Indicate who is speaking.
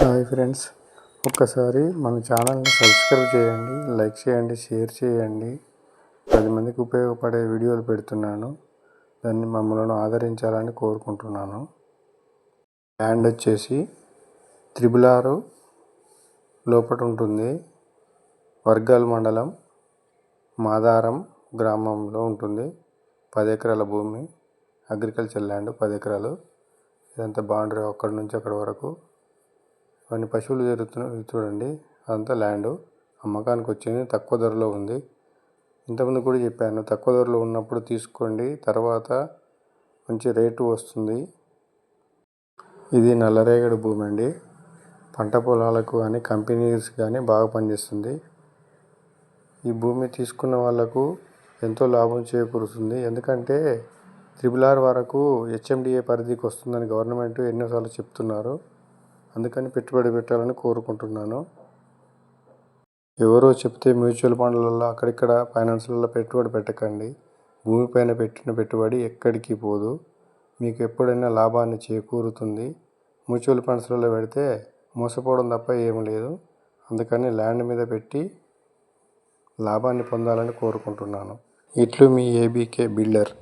Speaker 1: Hi friends. ఒక్కసారి మన ఛానల్ని సబ్స్క్రైబ్ చేయండి లైక్ చేయండి షేర్ చేయండి. పది మందికి ఉపయోగపడే వీడియోలు పెడుతున్నాను. దాన్ని మమ్మల్ని ఆదరించాలని కోరుకుంటున్నాను. ల్యాండ్ వచ్చేసి త్రిబుల్ ఆరు లోపల ఉంటుంది. వర్గాల్ మండలం మాదారం గ్రామంలో ఉంటుంది. పది ఎకరాల భూమి. అగ్రికల్చర్ ల్యాండ్ పది ఎకరాలు. ఇదంతా బాగుంటుంది అక్కడి నుంచి అక్కడి వరకు. కొన్ని పశువులు జరుగుతున్నాయి చూడండి. అదంతా ల్యాండ్. అమ్మకానికి వచ్చింది. తక్కువ ధరలో ఉంది. ఇంతకుముందు కూడా చెప్పాను. తక్కువ ధరలో ఉన్నప్పుడు తీసుకోండి. తర్వాత మంచి రేటు వస్తుంది. ఇది నల్లరేగడి భూమి అండి. పంట పొలాలకు కానీ కంపెనీస్ కానీ బాగా పనిచేస్తుంది. ఈ భూమి తీసుకున్న వాళ్ళకు ఎంతో లాభం చేకూరుతుంది. ఎందుకంటే త్రిబుల్ ఆర్ వరకు హెచ్ఎండిఏ పరిధికి వస్తుందని గవర్నమెంట్ ఎన్నోసార్లు చెప్తున్నారు. అందుకని పెట్టుబడి పెట్టాలని కోరుకుంటున్నాను. ఎవరో చెప్తే మ్యూచువల్ ఫండ్లలో అక్కడిక్కడ ఫైనాన్స్లలో పెట్టుబడి పెట్టకండి. భూమిపైన పెట్టిన పెట్టుబడి ఎక్కడికి పోదు. మీకు ఎప్పుడైనా లాభాన్ని చేకూరుతుంది. మ్యూచువల్ ఫండ్స్లలో పెడితే మోసపోవడం తప్ప ఏం లేదు. అందుకని ల్యాండ్ మీద పెట్టి లాభాన్ని పొందాలని కోరుకుంటున్నాను. ఇట్లు మీ ఏబీకే బిల్డర్.